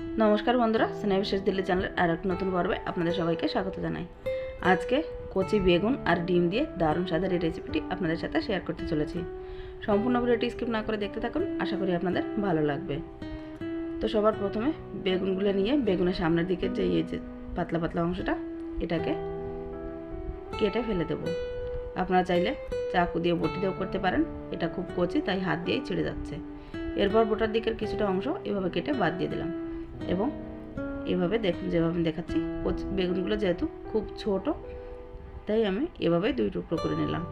নমস্কার বন্ধুরা স্নেহ বিশেষ দিল্লি চ্যানেলের আর এক নতুন পর্বে আপনাদের সবাইকে স্বাগত জানাই। আজকে কচি বেগুন আর ডিম দিয়ে দারুণ স্বাদের এই রেসিপিটি আপনাদের সাথে শেয়ার করতে চলেছি। সম্পূর্ণ ভিডিওটি স্কিপ না করে দেখতে থাকুন, আশা করি আপনাদের ভালো লাগবে। তো সবার প্রথমে বেগুনগুলো নিয়ে বেগুনের সামনের দিকে যে এই যে পাতলা পাতলা অংশটা, এটাকে কেটে ফেলে দেবো। আপনারা চাইলে চাকু দিয়ে বটি দিয়েও করতে পারেন, এটা খুব কচি, তাই হাত দিয়েই ছিঁড়ে যাচ্ছে। এরপর বোটার দিকের কিছুটা অংশ এভাবে কেটে বাদ দিয়ে দিলাম। এবং এভাবে দেখুন, যেভাবে আমি দেখাচ্ছি বেগুনগুলো যেহেতু খুব ছোট, তাই আমি এভাবে দুই টুকরো করে নিলাম।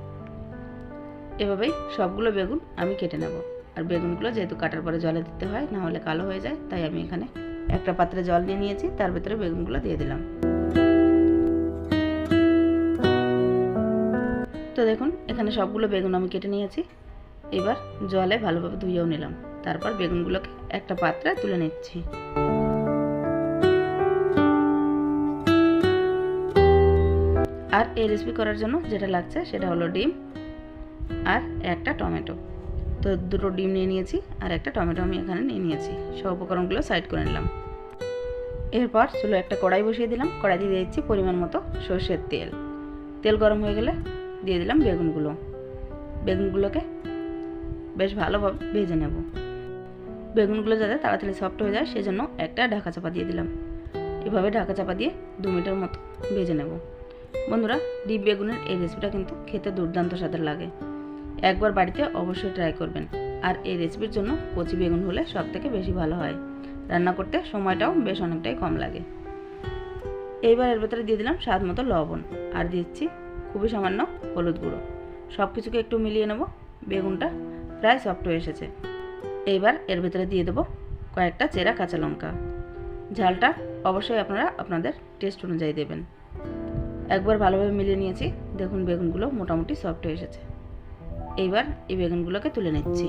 এভাবেই সবগুলো বেগুন আমি কেটে নেব। আর বেগুনগুলো যেহেতু কাটার পরে জলে দিতে হয়, না হলে কালো হয়ে যায়, তাই আমি এখানে একটা পাত্রে জল নিয়ে নিয়েছি, তার ভেতরে বেগুনগুলো দিয়ে দিলাম। তো দেখুন, এখানে সবগুলো বেগুন আমি কেটে নিয়েছি। এবার জলে ভালোভাবে ধুয়েও নিলাম। তারপর বেগুনগুলোকে একটা পাত্রে তুলে নিচ্ছি। আর এই রেসিপি করার জন্য যেটা লাগছে সেটা হলো ডিম আর একটা টমেটো। তো দুটো ডিম নিয়ে নিয়েছি আর একটা টমেটো আমি এখানে নিয়ে নিয়েছি। সব উপকরণগুলো সাইড করে নিলাম। এরপর চলো একটা কড়াই বসিয়ে দিলাম। কড়াই দিয়ে দিচ্ছি পরিমাণ মতো সর্ষের তেল। তেল গরম হয়ে গেলে দিয়ে দিলাম বেগুনগুলো। বেগুনগুলোকে বেশ ভালোভাবে ভেজে নেব। বেগুনগুলো যাতে তাড়াতাড়ি সফট হয়ে যায় সেজন্য একটা ঢাকা চাপা দিয়ে দিলাম। এভাবে ঢাকা চাপা দিয়ে দু মিনিটের মতো ভেজে নেব। বন্ধুরা, ডিপ বেগুনের এই রেসিপিটা কিন্তু খেতে দুর্দান্ত স্বাদের লাগে। একবার বাড়িতে অবশ্যই ট্রাই করবেন। আর এই রেসিপির জন্য কচি বেগুন হলে সব থেকে বেশি ভালো হয়। রান্না করতে সময়টাও বেশ অনেকটাই কম লাগে। এইবার এর ভেতরে দিয়ে দিলাম স্বাদ মতো লবণ। আর দিচ্ছি খুবই সামান্য হলুদ গুঁড়ো। সব কিছুকে একটু মিলিয়ে নেব। বেগুনটা প্রায় সফট হয়ে এসেছে। এইবার এর ভেতরে দিয়ে দেবো কয়েকটা চেরা কাঁচা লঙ্কা। ঝালটা অবশ্যই আপনারা আপনাদের টেস্ট অনুযায়ী দেবেন। একবার ভালোভাবে মিলিয়ে নিয়েছি। দেখুন, বেগুনগুলো মোটামুটি সফট হয়ে এসেছে। এইবার এই বেগুনগুলোকে তুলে নিচ্ছি।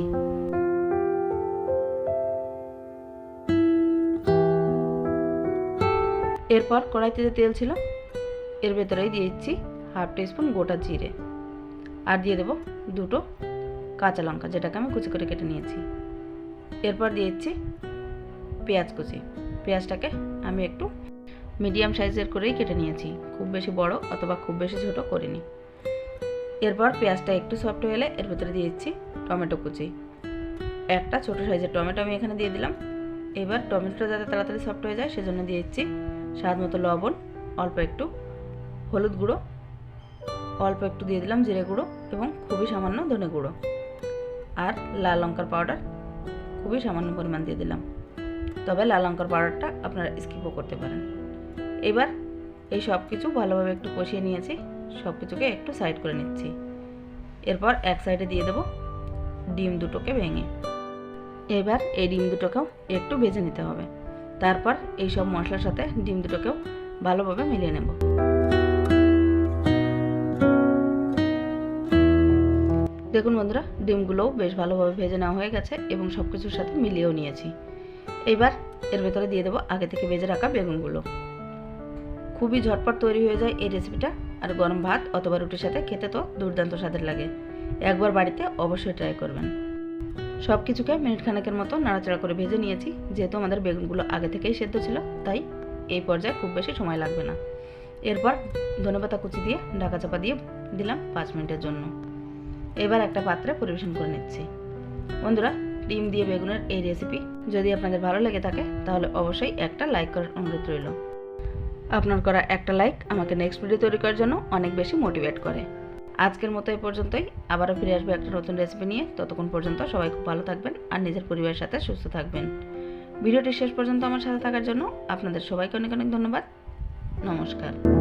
এরপর কড়াইতে যে তেল ছিল, এর ভেতরেই দিয়ে দিচ্ছি হাফ টিস্পুন গোটা জিরে। আর দিয়ে দেবো দুটো কাঁচা লঙ্কা, যেটাকে আমি কুচি করে কেটে নিয়েছি। এরপর দিয়ে দিচ্ছি পেঁয়াজ কুচি। পেঁয়াজটাকে আমি একটু মিডিয়াম সাইজের করেই কেটে নিয়েছি। খুব বেশি বড় অথবা খুব বেশি ছোট করিনি। এরপর পেঁয়াজটা একটু সফট হয়ে এলে এর ভেতরে দিয়ে দিচ্ছি টমেটো কুচি। একটা ছোট সাইজের টমেটো আমি এখানে দিয়ে দিলাম। এবার টমেটোটা যাতে তাড়াতাড়ি সফট হয়ে যায় সেজন্য দিয়ে দিচ্ছি স্বাদ মতো লবণ, অল্প একটু হলুদ গুঁড়ো, অল্প একটু দিয়ে দিলাম জিরে গুঁড়ো এবং খুবই সামান্য ধনে গুঁড়ো। আর লাল লঙ্কার পাউডার খুবই সামান্য পরিমাণ দিয়ে দিলাম। তবে লাল লঙ্কার পাউডারটা আপনারা স্কিপও করতে পারেন। এবার এই সব কিছু ভালোভাবে একটু কষিয়ে নিয়েছি, সব কিছুকে একটু সাইড করে নিচ্ছি। এরপর এক সাইডে দিয়ে দেবো ডিম দুটোকে ভেঙে। এবার এই ডিম দুটোকেও একটু ভেজে নিতে হবে। তারপর এই সব মশলার সাথে ডিম দুটোকেও ভালোভাবে মিলিয়ে নেব। দেখুন বন্ধুরা, ডিমগুলোও বেশ ভালোভাবে ভেজে নেওয়া হয়ে গেছে এবং সব কিছুর সাথে মিলিয়েও নিয়েছি। এবার এর ভেতরে দিয়ে দেবো আগে থেকে ভেজে রাখা বেগুনগুলো। খুবই ঝটপট তৈরি হয়ে যায় এই রেসিপিটা আর গরম ভাত অথবা রুটির সাথে খেতে তো দুর্দান্ত স্বাদের লাগে। একবার বাড়িতে অবশ্যই ট্রাই করবেন। সব কিছুকে মিনিট খানেকের মতো নাড়াচাড়া করে ভেজে নিয়েছি। যেহেতু আমাদের বেগুনগুলো আগে থেকেই সেদ্ধ ছিল, তাই এই পর্যায়ে খুব বেশি সময় লাগবে না। এরপর ধনেপাতা কুচি দিয়ে ঢাকা চাপা দিয়ে দিলাম পাঁচ মিনিটের জন্য। এবার একটা পাত্রে পরিবেশন করে নিচ্ছি। বন্ধুরা, ডিম দিয়ে বেগুনের এই রেসিপি যদি আপনাদের ভালো লেগে থাকে, তাহলে অবশ্যই একটা লাইক করার অনুরোধ রইল। আপনার করা একটা লাইক আমাকে নেক্সট ভিডিও তৈরি করার জন্য অনেক বেশি মোটিভেট করে। আজকের মতো এই পর্যন্তই। আবারও ফিরে আসবে একটা নতুন রেসিপি নিয়ে। ততক্ষণ পর্যন্ত সবাই খুব ভালো থাকবেন আর নিজের পরিবারের সাথে সুস্থ থাকবেন। ভিডিওটি শেষ পর্যন্ত আমার সাথে থাকার জন্য আপনাদের সবাইকে অনেক অনেক ধন্যবাদ। নমস্কার।